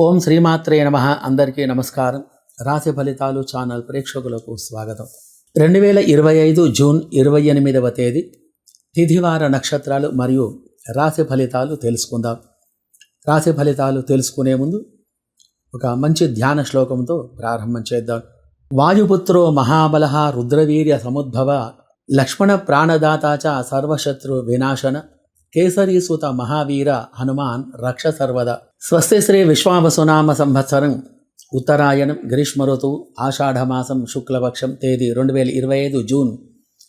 ఓం శ్రీమాత్రే నమ. అందరికీ నమస్కారం. రాశి ఫలితాలు ఛానల్ ప్రేక్షకులకు స్వాగతం. రెండు వేల ఇరవై ఐదు జూన్ ఇరవై ఎనిమిదవ తేదీ. తిథివార నక్షత్రాలు మరియు రాశి ఫలితాలు తెలుసుకుందాం. రాశి ఫలితాలు తెలుసుకునే ముందు ఒక మంచి ధ్యాన శ్లోకంతో ప్రారంభం చేద్దాం. వాయుపుత్రో మహాబల రుద్రవీర్య సముద్భవ లక్ష్మణ ప్రాణదాత సర్వశత్రు వినాశన. కేసరీసుత మహావీర హనుమాన్ రక్ష సర్వద. స్వస్తి శ్రీ విశ్వావసునామ సంవత్సరం ఉత్తరాయణం గ్రీష్మ ఋతువు ఆషాఢమాసం శుక్లపక్షం తేదీ రెండు వేల ఇరవై ఐదు జూన్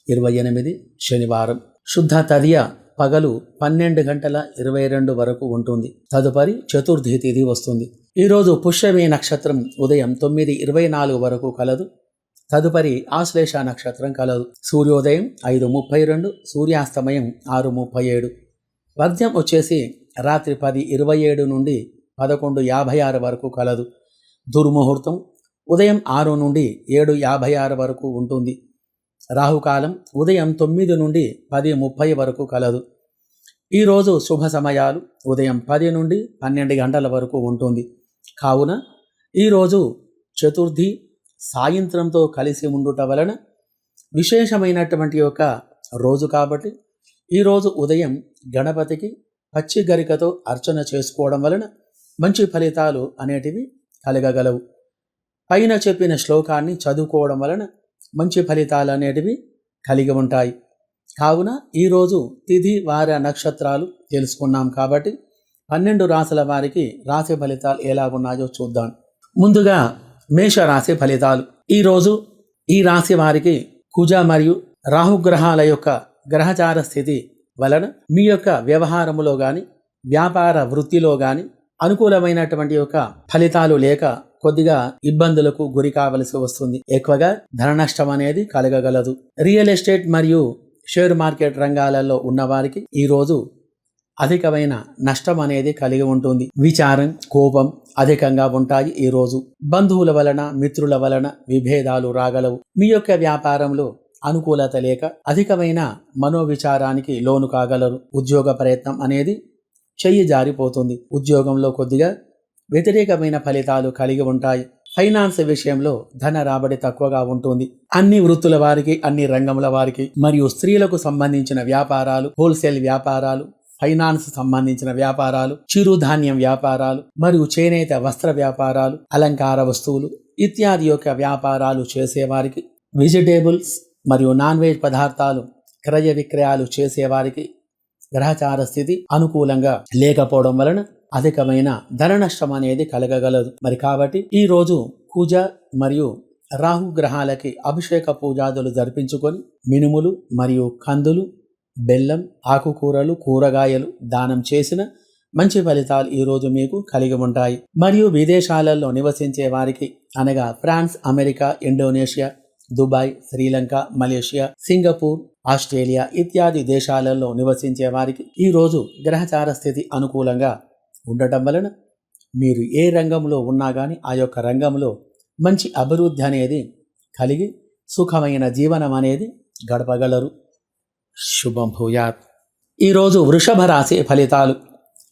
ఇరవై ఎనిమిది శనివారం. శుద్ధ తదియ పగలు పన్నెండు గంటల ఇరవై రెండు వరకు ఉంటుంది. తదుపరి చతుర్థి తిథి వస్తుంది. ఈరోజు పుష్యమి నక్షత్రం ఉదయం తొమ్మిది ఇరవై నాలుగు వరకు కలదు. తదుపరి ఆశ్లేష నక్షత్రం కలదు. సూర్యోదయం ఐదు ముప్పై రెండు సూర్యాస్తమయం ఆరు ముప్పై ఏడు. పద్యం వచ్చేసి రాత్రి పది ఇరవై ఏడు నుండి పదకొండు యాభై ఆరు వరకు కలదు. దుర్ముహూర్తం ఉదయం ఆరు నుండి ఏడు యాభై ఆరు వరకు ఉంటుంది. రాహుకాలం ఉదయం తొమ్మిది నుండి పది ముప్పై వరకు కలదు. ఈరోజు శుభ సమయాలు ఉదయం పది నుండి పన్నెండు గంటల వరకు ఉంటుంది. కావున ఈరోజు చతుర్థి సాయంత్రంతో కలిసి ఉండుట వలన విశేషమైనటువంటి ఒక రోజు కాబట్టి ఈరోజు ఉదయం గణపతికి పచ్చి గరికతో అర్చన చేసుకోవడం వలన మంచి ఫలితాలు అనేటివి కలగగలవు. పైన చెప్పిన శ్లోకాన్ని చదువుకోవడం వలన మంచి ఫలితాలు అనేటివి కలిగి ఉంటాయి. కావున ఈరోజు తిథి వార నక్షత్రాలు తెలుసుకున్నాం కాబట్టి పన్నెండు రాశుల వారికి రాశి ఫలితాలు ఎలా ఉన్నాయో చూద్దాం. ముందుగా మేష రాశి ఫలితాలు. ఈరోజు ఈ రాశి వారికి కుజ మరియు రాహుగ్రహాల యొక్క గ్రహచార స్థితి వలన మీ యొక్క వ్యవహారములో కానీ వ్యాపార వృత్తిలో కానీ అనుకూలమైనటువంటి యొక్క ఫలితాలు లేక కొద్దిగా ఇబ్బందులకు గురి కావలసి వస్తుంది. ఎక్కువగా ధన నష్టం అనేది కలగగలదు. రియల్ ఎస్టేట్ మరియు షేర్ మార్కెట్ రంగాలలో ఉన్నవారికి ఈరోజు అధికమైన నష్టం అనేది కలిగి ఉంటుంది. విచారం కోపం అధికంగా ఉంటాయి ఈ రోజు. బంధువుల వలన మిత్రుల వలన విభేదాలు రాగలవు. మీ యొక్క వ్యాపారంలో అనుకూలత లేక అధికమైన మనోవిచారానికి లోను కాగలరు. ఉద్యోగ ప్రయత్నం అనేది చెయ్యి జారిపోతుంది. ఉద్యోగంలో కొద్దిగా వ్యతిరేకమైన ఫలితాలు కలిగి ఉంటాయి. ఫైనాన్స్ విషయంలో ధన రాబడి తక్కువగా ఉంటుంది. అన్ని వృత్తుల వారికి అన్ని రంగముల వారికి మరియు స్త్రీలకు సంబంధించిన వ్యాపారాలు హోల్సేల్ వ్యాపారాలు ఫైనాన్స్ సంబంధించిన వ్యాపారాలు చిరుధాన్యం వ్యాపారాలు మరియు చేనేత వస్త్ర వ్యాపారాలు అలంకార వస్తువులు ఇత్యాది యొక్క వ్యాపారాలు చేసేవారికి వెజిటేబుల్స్ మరియు నాన్ వెజ్ పదార్థాలు క్రయ విక్రయాలు చేసేవారికి గ్రహచార స్థితి అనుకూలంగా లేకపోవడం వలన అధికమైన ధన నష్టం అనేది కలగగలదు. మరి కాబట్టి ఈ రోజు పూజ మరియు రాహు గ్రహాలకి అభిషేక పూజాదులు జరిపించుకొని మినుములు మరియు కందులు బెల్లం ఆకుకూరలు కూరగాయలు దానం చేసిన మంచి ఫలితాలు ఈరోజు మీకు కలిగి ఉంటాయి. మరియు విదేశాలలో నివసించే వారికి అనగా France America Indonesia Dubai Sri Lanka Malaysia Singapore Australia ఇత్యాది దేశాలలో నివసించే వారికి ఈరోజు గ్రహచార స్థితి అనుకూలంగా ఉండటం వలన మీరు ఏ రంగంలో ఉన్నా కానీ ఆ యొక్క రంగంలో మంచి అభివృద్ధి అనేది కలిగి సుఖమైన జీవనం అనేది గడపగలరు. శుభం భూయాత్. ఈరోజు వృషభ రాశి ఫలితాలు.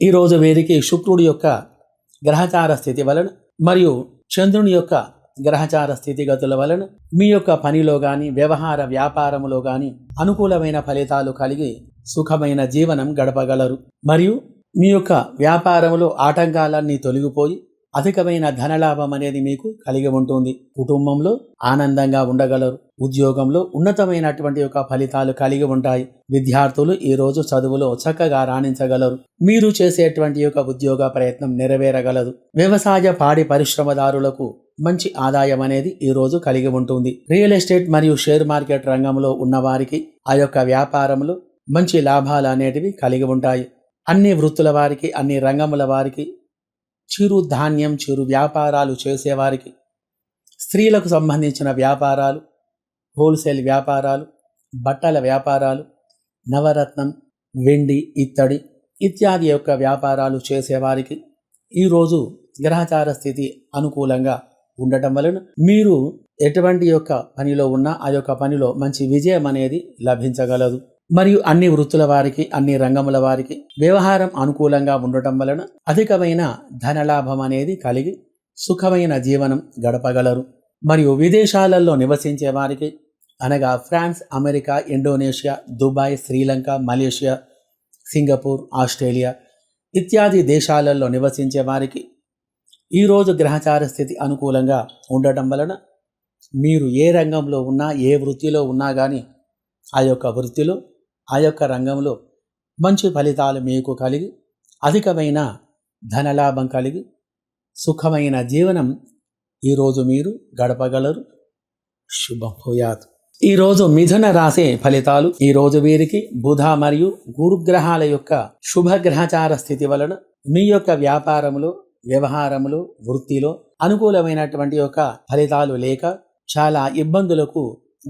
ఈరోజు వీరికి శుక్రుడి యొక్క గ్రహచార స్థితి వలన మరియు చంద్రుని యొక్క గ్రహచార స్థితిగతుల వలన మీ యొక్క పనిలో కానీ వ్యవహార వ్యాపారములో కానీ అనుకూలమైన ఫలితాలు కలిగి సుఖమైన జీవనం గడపగలరు. మరియు మీ యొక్క వ్యాపారంలో ఆటంకాలన్నీ తొలగిపోయి అధికమైన ధనలాభం అనేది మీకు కలిగి ఉంటుంది. కుటుంబంలో ఆనందంగా ఉండగలరు. ఉద్యోగంలో ఉన్నతమైనటువంటి యొక్క ఫలితాలు కలిగి ఉంటాయి. విద్యార్థులు ఈ రోజు చదువులో చక్కగా రాణించగలరు. మీరు చేసేటువంటి యొక్క ఉద్యోగ ప్రయత్నం నెరవేరగలదు. వ్యవసాయ పాడి పరిశ్రమదారులకు మంచి ఆదాయం అనేది ఈ రోజు కలిగి ఉంటుంది. రియల్ ఎస్టేట్ మరియు షేర్ మార్కెట్ రంగంలో ఉన్నవారికి ఆ యొక్క వ్యాపారంలో మంచి లాభాలు అనేటివి కలిగి ఉంటాయి. అన్ని వృత్తుల వారికి అన్ని రంగముల వారికి చిరు ధాన్యం చిరు వ్యాపారాలు చేసేవారికి స్త్రీలకు సంబంధించిన వ్యాపారాలు హోల్సేల్ వ్యాపారాలు బట్టల వ్యాపారాలు నవరత్నం వెండి ఇత్తడి ఇత్యాది యొక్క వ్యాపారాలు చేసేవారికి ఈరోజు గ్రహచార స్థితి అనుకూలంగా ఉండటం వలన మీరు ఎటువంటి యొక్క పనిలో ఉన్నా ఆ యొక్క పనిలో మంచి విజయం అనేది లభించగలదు. మరియు అన్ని వృత్తుల వారికి అన్ని రంగముల వారికి వ్యవహారం అనుకూలంగా ఉండటం వలన అధికమైన ధనలాభం అనేది కలిగి సుఖమైన జీవనం గడపగలరు. మరియు విదేశాలలో నివసించే వారికి అనగా France America Indonesia Dubai Sri Lanka Malaysia Singapore Australia ఇత్యాది దేశాలలో నివసించే వారికి ఈరోజు గ్రహచార స్థితి అనుకూలంగా ఉండటం వలన మీరు ఏ రంగంలో ఉన్నా ఏ వృత్తిలో ఉన్నా కానీ ఆ యొక్క వృత్తిలో ఆ యొక్క రంగంలో మంచి ఫలితాలు మీకు కలిగి అధికమైన ధనలాభం కలిగి సుఖమైన జీవనం ఈరోజు మీరు గడపగలరు. శుభం భూయాత్. ఈరోజు మిథున రాసే ఫలితాలు ఈరోజు వీరికి బుధ మరియు గురుగ్రహాల యొక్క శుభ గ్రహచార స్థితి వలన మీ యొక్క వ్యాపారములో వ్యవహారములు వృత్తిలో అనుకూలమైనటువంటి యొక్క ఫలితాలు లేక చాలా ఇబ్బందులకు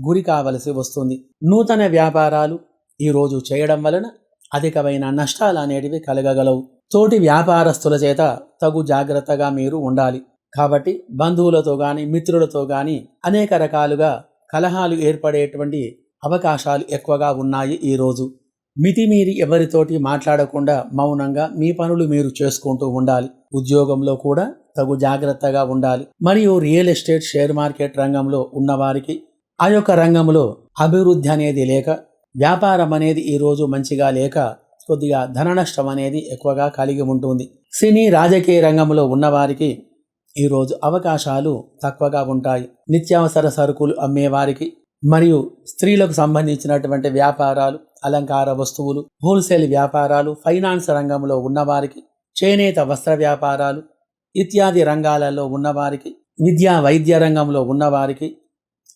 గురి కావలసి వస్తుంది. నూతన వ్యాపారాలు ఈరోజు చేయడం వలన అధికమైన నష్టాలు అనేటివి కలగగలవు. తోటి వ్యాపారస్తుల చేత తగు జాగ్రత్తగా మీరు ఉండాలి. కాబట్టి బంధువులతో కానీ మిత్రులతో కానీ అనేక రకాలుగా కలహాలు ఏర్పడేటువంటి అవకాశాలు ఎక్కువగా ఉన్నాయి ఈరోజు మితిమీరి ఎవరితోటి మాట్లాడకుండా మౌనంగా మీ పనులు మీరు చేసుకుంటూ ఉండాలి. ఉద్యోగంలో కూడా తగు జాగ్రత్తగా ఉండాలి. మరియు రియల్ ఎస్టేట్ షేర్ మార్కెట్ రంగంలో ఉన్నవారికి ఆ యొక్క రంగంలో అభివృద్ధి అనేది లేక వ్యాపారం అనేది ఈరోజు మంచిగా లేక కొద్దిగా ధన నష్టం అనేది ఎక్కువగా కలిగి ఉంటుంది. సినీ రాజకీయ రంగంలో ఉన్నవారికి ఈరోజు అవకాశాలు తక్కువగా ఉంటాయి. నిత్యావసర సరుకులు అమ్మేవారికి మరియు స్త్రీలకు సంబంధించినటువంటి వ్యాపారాలు అలంకార వస్తువులు హోల్సేల్ వ్యాపారాలు ఫైనాన్స్ రంగంలో ఉన్నవారికి చేనేత వస్త్ర వ్యాపారాలు ఇత్యాది రంగాలలో ఉన్నవారికి విద్యా వైద్య రంగంలో ఉన్నవారికి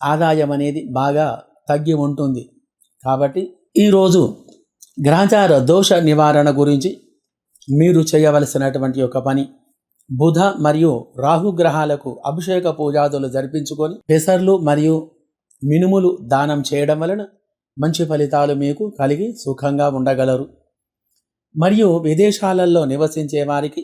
ఆదాయం అనేది బాగా తగ్గి ఉంటుంది. కాబట్టి ఈరోజు గ్రహచార దోష నివారణ గురించి మీరు చేయవలసినటువంటి ఒక పని బుధ మరియు రాహు గ్రహాలకు అభిషేక పూజాదులు జరిపించుకొని పెసర్లు మరియు మినుములు దానం చేయడం వలన మంచి ఫలితాలు మీకు కలిగి సుఖంగా ఉండగలరు. మరియు విదేశాలలో నివసించే వారికి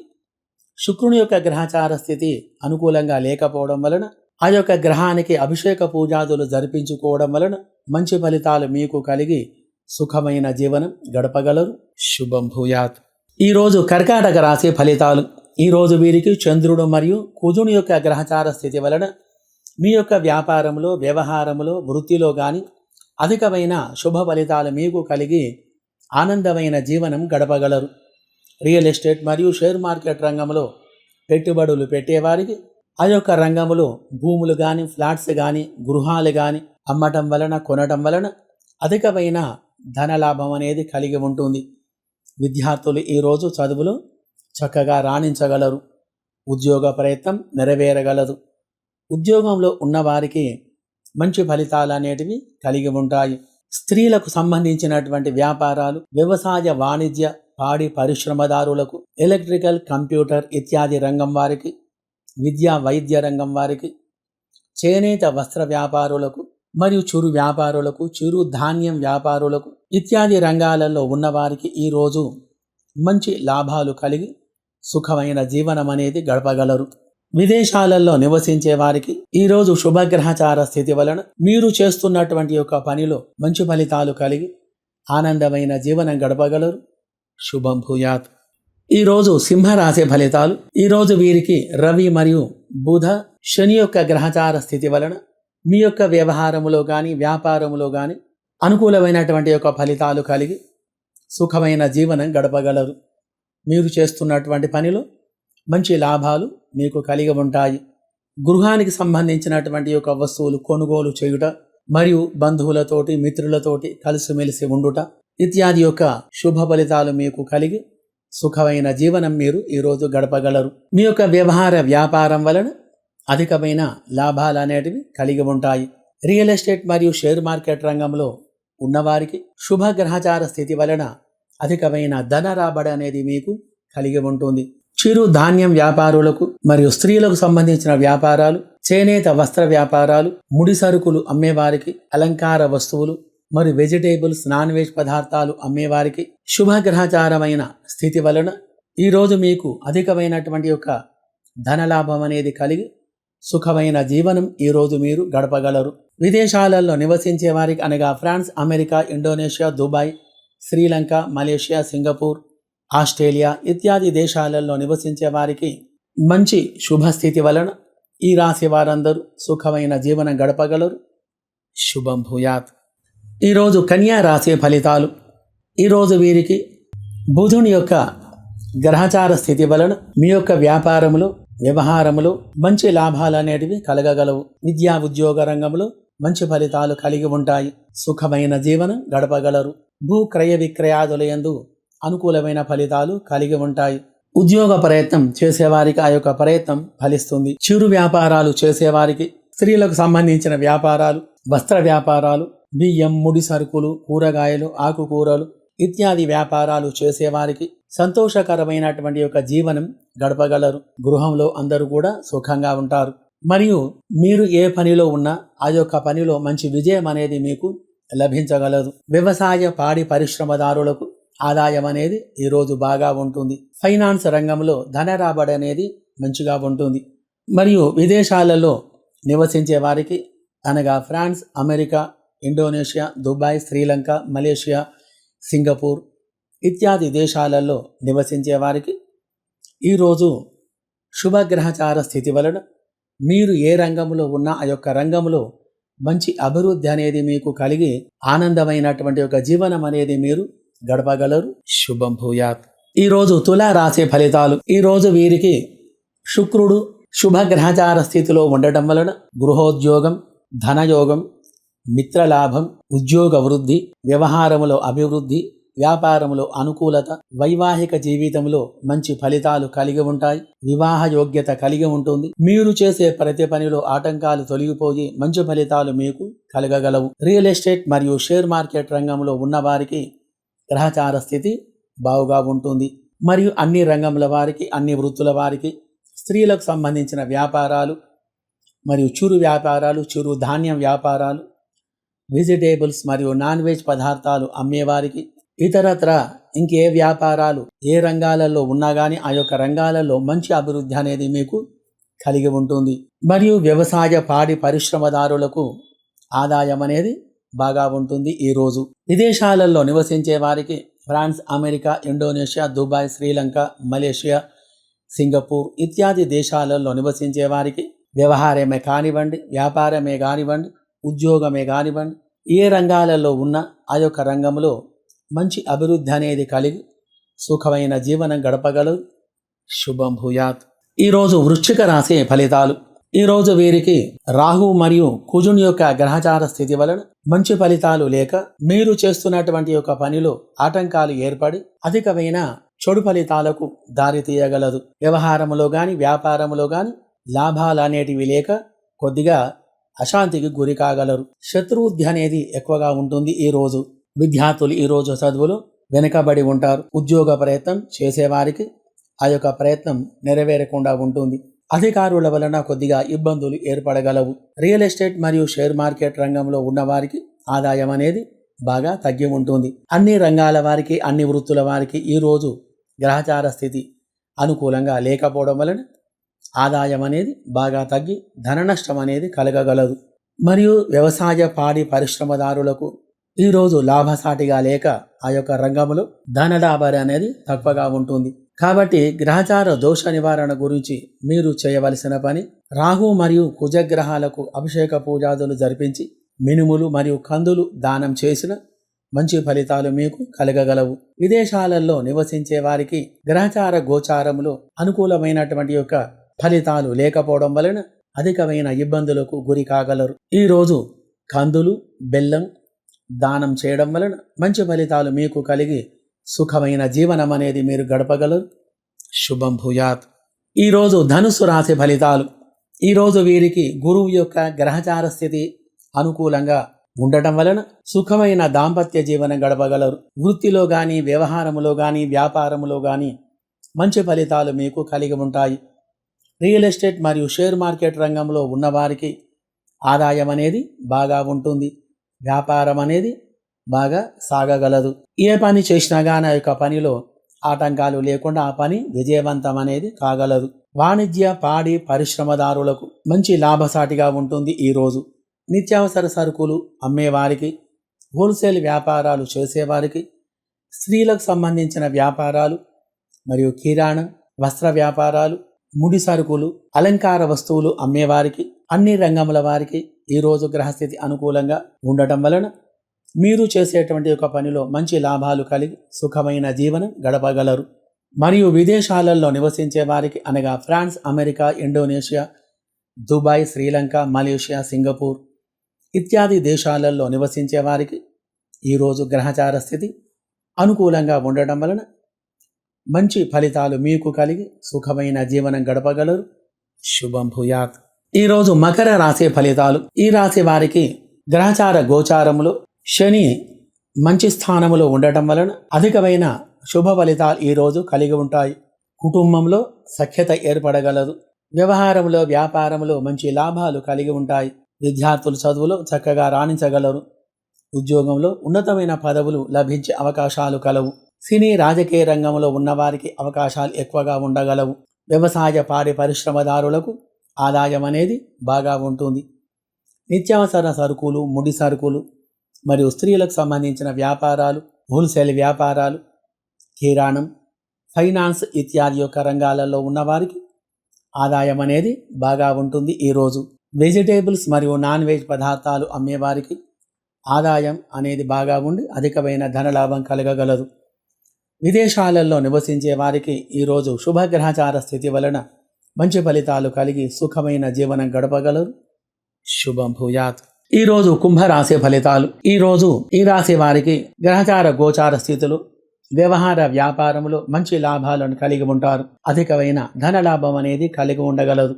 శుక్రుని యొక్క గ్రహచార స్థితి అనుకూలంగా లేకపోవడం వలన ఆ యొక్క గ్రహానికి అభిషేక పూజాదులు జరిపించుకోవడం వలన మంచి ఫలితాలు మీకు కలిగి సుఖమైన జీవనం గడపగలరు. శుభం భూయాత్. ఈరోజు కర్కాటక రాశి ఫలితాలు. ఈరోజు వీరికి చంద్రుడు మరియు కుజుని యొక్క గ్రహచార స్థితి వలన మీ యొక్క వ్యాపారంలో వ్యవహారంలో వృత్తిలో కానీ అధికమైన శుభ ఫలితాలు మీకు కలిగి ఆనందమైన జీవనం గడపగలరు. రియల్ ఎస్టేట్ మరియు షేర్ మార్కెట్ రంగంలో పెట్టుబడులు పెట్టేవారికి ఆ యొక్క రంగంలో భూములు కానీ ఫ్లాట్స్ కానీ గృహాలు కానీ అమ్మటం వలన కొనటం వలన అధికమైన ధనలాభం అనేది కలిగి ఉంటుంది. విద్యార్థులు ఈరోజు చదువులు చక్కగా రాణించగలరు. ఉద్యోగ ప్రయత్నం నెరవేరగలదు. ఉద్యోగంలో ఉన్నవారికి మంచి ఫలితాలు అనేటివి కలిగి ఉంటాయి. స్త్రీలకు సంబంధించినటువంటి వ్యాపారాలు వ్యవసాయ వాణిజ్య పాడి పరిశ్రమదారులకు ఎలక్ట్రికల్ కంప్యూటర్ ఇత్యాది రంగం వారికి విద్యా వైద్య రంగం వారికి చేనేత వస్త్ర వ్యాపారులకు మరియు చిరు వ్యాపారులకు చిరు ధాన్యం వ్యాపారులకు ఇత్యాది రంగాలలో ఉన్నవారికి ఈరోజు మంచి లాభాలు కలిగి సుఖమైన జీవనం అనేది గడపగలరు. విదేశాలలో నివసించే వారికి ఈరోజు శుభగ్రహచార స్థితి వలన మీరు చేస్తున్నటువంటి యొక్క పనిలో మంచి ఫలితాలు కలిగి ఆనందమైన జీవనం గడపగలరు. శుభం భూయాత్. ఈరోజు సింహరాశి ఫలితాలు. ఈరోజు వీరికి రవి మరియు బుధ శని యొక్క గ్రహచార స్థితి వలన మీ యొక్క వ్యవహారములో కానీ వ్యాపారములో కానీ అనుకూలమైనటువంటి యొక్క ఫలితాలు కలిగి సుఖమైన జీవనం గడపగలరు. మీరు చేస్తున్నటువంటి పనిలో మంచి లాభాలు మీకు కలిగి ఉంటాయి. గృహానికి సంబంధించినటువంటి యొక్క వస్తువులు కొనుగోలు చేయుట మరియు బంధువులతోటి మిత్రులతోటి కలిసిమెలిసి ఉండుట ఇత్యాది యొక్క శుభ ఫలితాలు మీకు కలిగి సుఖమైన జీవనం మీరు ఈరోజు గడపగలరు. మీ యొక్క వ్యవహార వ్యాపారం వలన అధికమైన లాభాలు అనేటివి కలిగి ఉంటాయి. రియల్ ఎస్టేట్ మరియు షేర్ మార్కెట్ రంగంలో ఉన్నవారికి శుభ గ్రహచార స్థితి వలన అధికమైన ధన రాబడి అనేది మీకు కలిగి ఉంటుంది. చిరు ధాన్యం వ్యాపారులకు మరియు స్త్రీలకు సంబంధించిన వ్యాపారాలు చేనేత వస్త్ర వ్యాపారాలు ముడి సరుకులు అమ్మేవారికి అలంకార వస్తువులు మరియు వెజిటేబుల్స్ నాన్ వెజ్ పదార్థాలు అమ్మేవారికి శుభగ్రహచారమైన స్థితి వలన ఈరోజు మీకు అధికమైనటువంటి యొక్క ధనలాభం అనేది కలిగి సుఖమైన జీవనం ఈరోజు మీరు గడపగలరు. విదేశాలలో నివసించే వారికి అనగా France America Indonesia Dubai Sri Lanka Malaysia Singapore Australia ఇత్యాది దేశాలలో నివసించే వారికి మంచి శుభస్థితి వలన ఈ రాశి వారందరూ సుఖమైన జీవనం గడపగలరు. శుభం భూయాత్. ఈరోజు కన్యా రాశి ఫలితాలు. ఈరోజు వీరికి బుధుని యొక్క గ్రహచార స్థితి వలన మీ యొక్క వ్యాపారములు వ్యవహారములు మంచి లాభాలు అనేటివి కలగగలవు. విద్యా ఉద్యోగ రంగంలో మంచి ఫలితాలు కలిగి ఉంటాయి. సుఖమైన జీవనం గడపగలరు. భూ క్రయ విక్రయాదుల యందు అనుకూలమైన ఫలితాలు కలిగి ఉంటాయి. ఉద్యోగ ప్రయత్నం చేసేవారికి ఆ యొక్క ప్రయత్నం ఫలిస్తుంది. చిరు వ్యాపారాలు చేసేవారికి స్త్రీలకు సంబంధించిన వ్యాపారాలు వస్త్ర వ్యాపారాలు బియ్యం ముడి సరుకులు కూరగాయలు ఆకుకూరలు ఇత్యాది వ్యాపారాలు చేసేవారికి సంతోషకరమైనటువంటి యొక్క జీవనం గడపగలరు. గృహంలో అందరూ కూడా సుఖంగా ఉంటారు. మరియు మీరు ఏ పనిలో ఉన్నా ఆ యొక్క పనిలో మంచి విజయం అనేది మీకు లభించగలదు. వ్యవసాయ పాడి పరిశ్రమదారులకు ఆదాయం అనేది ఈరోజు బాగా ఉంటుంది. ఫైనాన్స్ రంగంలో ధన రాబడి అనేది మంచిగా ఉంటుంది. మరియు విదేశాలలో నివసించే వారికి అనగా France America Indonesia Dubai Sri Lanka Malaysia Singapore ఇత్యాది దేశాలలో నివసించే వారికి ఈరోజు శుభగ్రహచార స్థితి వలన మీరు ఏ రంగంలో ఉన్నా ఆ యొక్క రంగంలో మంచి అభివృద్ధి అనేది మీకు కలిగి ఆనందమైనటువంటి ఒక జీవనం అనేది మీరు గడపగలరు. శుభం భూయాత్. ఈరోజు తులా రాసే ఫలితాలు. ఈరోజు వీరికి శుక్రుడు శుభగ్రహచార స్థితిలో ఉండటం వలన గృహోద్యోగం ధనయోగం మిత్రలాభం ఉద్యోగ వృద్ధి వ్యవహారములో అభివృద్ధి వ్యాపారములో అనుకూలత వైవాహిక జీవితంలో మంచి ఫలితాలు కలిగి ఉంటాయి. వివాహ యోగ్యత కలిగి ఉంటుంది. మీరు చేసే ప్రతి పనిలో ఆటంకాలు తొలగిపోయి మంచి ఫలితాలు మీకు కలగగలవు. రియల్ ఎస్టేట్ మరియు షేర్ మార్కెట్ రంగంలో ఉన్నవారికి గ్రహచార స్థితి బావుగా ఉంటుంది. మరియు అన్ని రంగముల వారికి అన్ని వృత్తుల వారికి స్త్రీలకు సంబంధించిన వ్యాపారాలు మరియు చురు వ్యాపారాలు చురు ధాన్యం వ్యాపారాలు వెజిటేబుల్స్ మరియు నాన్ వెజ్ పదార్థాలు అమ్మేవారికి ఇతరత్ర ఇంకే వ్యాపారాలు ఏ రంగాలలో ఉన్నా కానీ ఆ యొక్క రంగాలలో మంచి అభివృద్ధి అనేది మీకు కలిగి ఉంటుంది. మరియు వ్యవసాయ పాడి పరిశ్రమదారులకు ఆదాయం అనేది బాగా ఉంటుంది ఈరోజు విదేశాలలో నివసించే వారికి France America Indonesia Dubai Sri Lanka Malaysia Singapore ఇత్యాది దేశాలలో నివసించే వారికి వ్యవహారమే కానివ్వండి వ్యాపారమే కానివ్వండి ఉద్యోగమే కానివ్వండి ఏ రంగాలలో ఉన్న ఆ యొక్క రంగంలో మంచి అభివృద్ధి అనేది కలిగి సుఖమైన జీవనం గడపగలరు. శుభం భూయాత్. ఈరోజు వృశ్చిక రాశి ఫలితాలు. ఈరోజు వీరికి రాహు మరియు కుజుని యొక్క గ్రహచార స్థితి వలన మంచి ఫలితాలు లేక మీరు చేస్తున్నటువంటి యొక్క పనిలో ఆటంకాలు ఏర్పడి అధికమైన చెడు ఫలితాలకు దారి తీయగలదు. వ్యవహారములో గాని వ్యాపారములో గాని లాభాలు అనేటివి లేక కొద్దిగా అశాంతికి గురి కాగలరు. శత్రువుద్ధి అనేది ఎక్కువగా ఉంటుంది ఈ రోజు. విద్యార్థులు ఈ రోజు చదువులు వెనుకబడి ఉంటారు. ఉద్యోగ ప్రయత్నం చేసేవారికి ఆ యొక్క ప్రయత్నం నెరవేరకుండా ఉంటుంది. అధికారుల వలన కొద్దిగా ఇబ్బందులు ఏర్పడగలవు. రియల్ ఎస్టేట్ మరియు షేర్ మార్కెట్ రంగంలో ఉన్నవారికి ఆదాయం అనేది బాగా తగ్గి ఉంటుంది అన్ని రంగాల వారికి అన్ని వృత్తుల వారికి ఈరోజు గ్రహచార స్థితి అనుకూలంగా లేకపోవడం వలన ఆదాయం అనేది బాగా తగ్గి ధన నష్టం అనేది కలగగలదు. మరియు వ్యవసాయ పాడి పరిశ్రమదారులకు ఈరోజు లాభసాటిగా లేక ఆ యొక్క రంగంలో ధనలాభారి అనేది తక్కువగా ఉంటుంది. కాబట్టి గ్రహచార దోష నివారణ గురించి మీరు చేయవలసిన పని రాహు మరియు కుజగ్రహాలకు అభిషేక పూజాదులు జరిపించి మినుములు మరియు కందులు దానం చేసిన మంచి ఫలితాలు మీకు కలగగలవు. విదేశాలలో నివసించే వారికి గ్రహచార గోచారములో అనుకూలమైనటువంటి యొక్క ఫలితాలు లేకపోవడం వలన అధికమైన ఇబ్బందులకు గురి కాగలరు. ఈరోజు కందులు బెల్లం దానం చేయడం వలన మంచి ఫలితాలు మీకు కలిగి సుఖమైన జీవనం అనేది మీరు గడపగలరు. శుభం భూయాత్. ఈరోజు ధనుసు రాశి ఫలితాలు. ఈరోజు వీరికి గురువు యొక్క గ్రహచార స్థితి అనుకూలంగా ఉండటం వలన సుఖమైన దాంపత్య జీవనం గడపగలరు. వృత్తిలో కానీ వ్యవహారములో కానీ వ్యాపారములో కానీ మంచి ఫలితాలు మీకు కలిగి ఉంటాయి. రియల్ ఎస్టేట్ మరియు షేర్ మార్కెట్ రంగంలో ఉన్నవారికి ఆదాయం అనేది బాగా ఉంటుంది. వ్యాపారం అనేది బాగా సాగగలదు. ఏ పని చేసినా కానీ ఆ యొక్క పనిలో ఆటంకాలు లేకుండా ఆ పని విజయవంతం అనేది కాగలదు. వాణిజ్య పాడి పరిశ్రమదారులకు మంచి లాభసాటిగా ఉంటుంది ఈరోజు నిత్యావసర సరుకులు అమ్మేవారికి హోల్సేల్ వ్యాపారాలు చేసేవారికి స్త్రీలకు సంబంధించిన వ్యాపారాలు మరియు కిరాణా వస్త్ర వ్యాపారాలు ముడి సరుకులు అలంకార వస్తువులు అమ్మేవారికి అన్ని రంగముల వారికి ఈరోజు గ్రహస్థితి అనుకూలంగా ఉండటం వలన మీరు చేసేటువంటి ఒక పనిలో మంచి లాభాలు కలిగి సుఖమైన జీవనం గడపగలరు. మరియు విదేశాలలో నివసించే వారికి అనగా France America Indonesia Dubai Sri Lanka Malaysia Singapore ఇత్యాది దేశాలలో నివసించే వారికి ఈరోజు గ్రహచార స్థితి అనుకూలంగా ఉండటం వలన మంచి ఫలితాలు మీకు కలిగి సుఖమైన జీవనం గడపగలరు. శుభం భూయాత్. ఈరోజు మకర రాశి ఫలితాలు. ఈ రాశి వారికి గ్రహచార గోచారములు శని మంచి స్థానములో ఉండటం వలన అధికమైన శుభ ఫలితాలు ఈరోజు కలిగి ఉంటాయి. కుటుంబంలో సఖ్యత ఏర్పడగలదు. వ్యవహారంలో వ్యాపారంలో మంచి లాభాలు కలిగి ఉంటాయి. విద్యార్థులు చదువులో చక్కగా రాణించగలరు. ఉద్యోగంలో ఉన్నతమైన పదవులు లభించే అవకాశాలు కలవు. సినీ రాజకీయ రంగంలో ఉన్నవారికి అవకాశాలు ఎక్కువగా ఉండగలవు. వ్యవసాయ పాడి పరిశ్రమదారులకు ఆదాయం అనేది బాగా ఉంటుంది. నిత్యావసర సరుకులు ముడి సరుకులు మరియు స్త్రీలకు సంబంధించిన వ్యాపారాలు హోల్సేల్ వ్యాపారాలు కిరాణం ఫైనాన్స్ ఇత్యాది యొక్క రంగాలలో ఉన్నవారికి ఆదాయం అనేది బాగా ఉంటుంది ఈరోజు వెజిటేబుల్స్ మరియు నాన్ వెజ్ పదార్థాలు అమ్మేవారికి ఆదాయం అనేది బాగా ఉండి అధికమైన ధనలాభం కలగగలదు. విదేశాలలో నివసించే వారికి ఈరోజు శుభగ్రహచార స్థితి వలన మంచి ఫలితాలు కలిగి సుఖమైన జీవనం గడపగలరు. శుభం భూయాత్. ఈరోజు కుంభరాశి ఫలితాలు. ఈరోజు ఈ రాశి వారికి గ్రహచార గోచార స్థితులు వ్యవహార వ్యాపారములో మంచి లాభాలను కలిగి ఉంటారు. అధికమైన ధన లాభం అనేది కలిగి ఉండగలదు.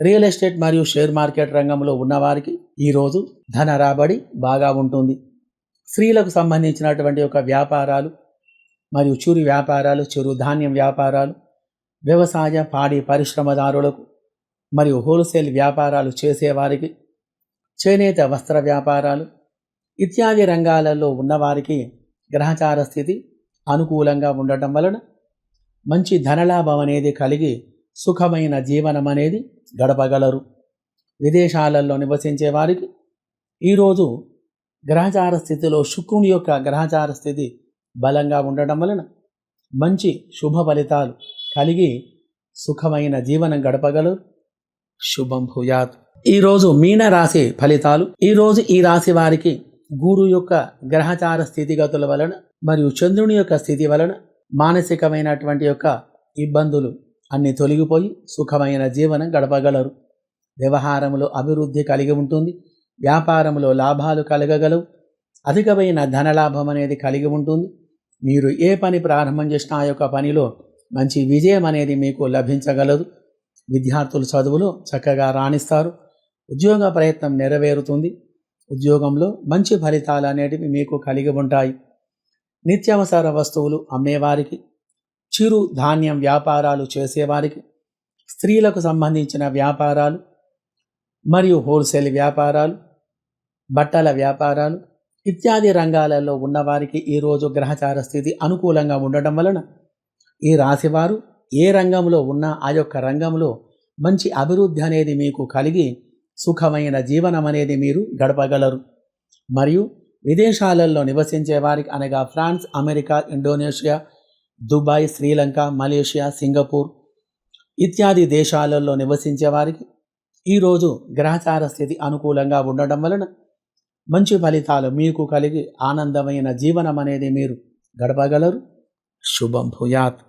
రియల్ ఎస్టేట్ మరియు షేర్ మార్కెట్ రంగంలో ఉన్నవారికి ఈరోజు ధన రాబడి బాగా ఉంటుంది. స్త్రీలకు సంబంధించినటువంటి ఒక వ్యాపారాలు మరియు చిరు వ్యాపారాలు చిరు ధాన్యం వ్యాపారాలు వ్యవసాయ పాడి పరిశ్రమదారులకు మరియు హోల్సేల్ వ్యాపారాలు చేసేవారికి చేనేత వస్త్ర వ్యాపారాలు ఇత్యాది రంగాలలో ఉన్నవారికి గ్రహచార స్థితి అనుకూలంగా ఉండటం వలన మంచి ధనలాభం అనేది కలిగి సుఖమైన జీవనం అనేది గడపగలరు. విదేశాలలో నివసించే వారికి ఈరోజు గ్రహచార స్థితిలో శుక్రుని యొక్క గ్రహచార స్థితి బలంగా ఉండటం వలన మంచి శుభ ఫలితాలు కలిగి సుఖమైన జీవనం గడపగలరు. శుభం భూయాత్. ఈరోజు మీన రాశి ఫలితాలు. ఈరోజు ఈ రాశి వారికి గురు యొక్క గ్రహచార స్థితిగతుల వలన మరియు చంద్రుని యొక్క స్థితి వలన మానసికమైనటువంటి యొక్క ఇబ్బందులు అన్ని తొలగిపోయి సుఖమైన జీవనం గడపగలరు. వ్యవహారంలో అభివృద్ధి కలిగి ఉంటుంది. వ్యాపారంలో లాభాలు కలగగలవు. అధికమైన ధనలాభం అనేది కలిగి ఉంటుంది. మీరు ఏ పని ప్రారంభం చేసినా ఆ యొక్క పనిలో మంచి విజయం అనేది మీకు లభించగలదు. విద్యార్థులు చదువులో చక్కగా రాణిస్తారు. ఉద్యోగ ప్రయత్నం నెరవేరుతుంది. ఉద్యోగంలో మంచి ఫలితాలు అనేటివి మీకు కలిగి ఉంటాయి. నిత్యావసర వస్తువులు అమ్మేవారికి చిరు ధాన్యం వ్యాపారాలు చేసేవారికి స్త్రీలకు సంబంధించిన వ్యాపారాలు మరియు హోల్సేల్ వ్యాపారాలు బట్టల వ్యాపారాలు ఇత్యాది రంగాలలో ఉన్నవారికి ఈరోజు గ్రహచార స్థితి అనుకూలంగా ఉండటం వలన ఈ రాశివారు ఏ రంగంలో ఉన్నా ఆ యొక్క రంగంలో మంచి అభివృద్ధి అనేది మీకు కలిగి సుఖమైన జీవనం అనేది మీరు గడపగలరు. మరియు విదేశాలలో నివసించే వారికి అనగా France America Indonesia Dubai Sri Lanka Malaysia Singapore ఇత్యాది దేశాలలో నివసించే వారికి ఈరోజు గ్రహచార స్థితి అనుకూలంగా ఉండడం వలన మంచి ఫలితాలు మీకు కలిగి ఆనందమైన జీవనం అనేది మీరు గడపగలరు. శుభం భూయాత్.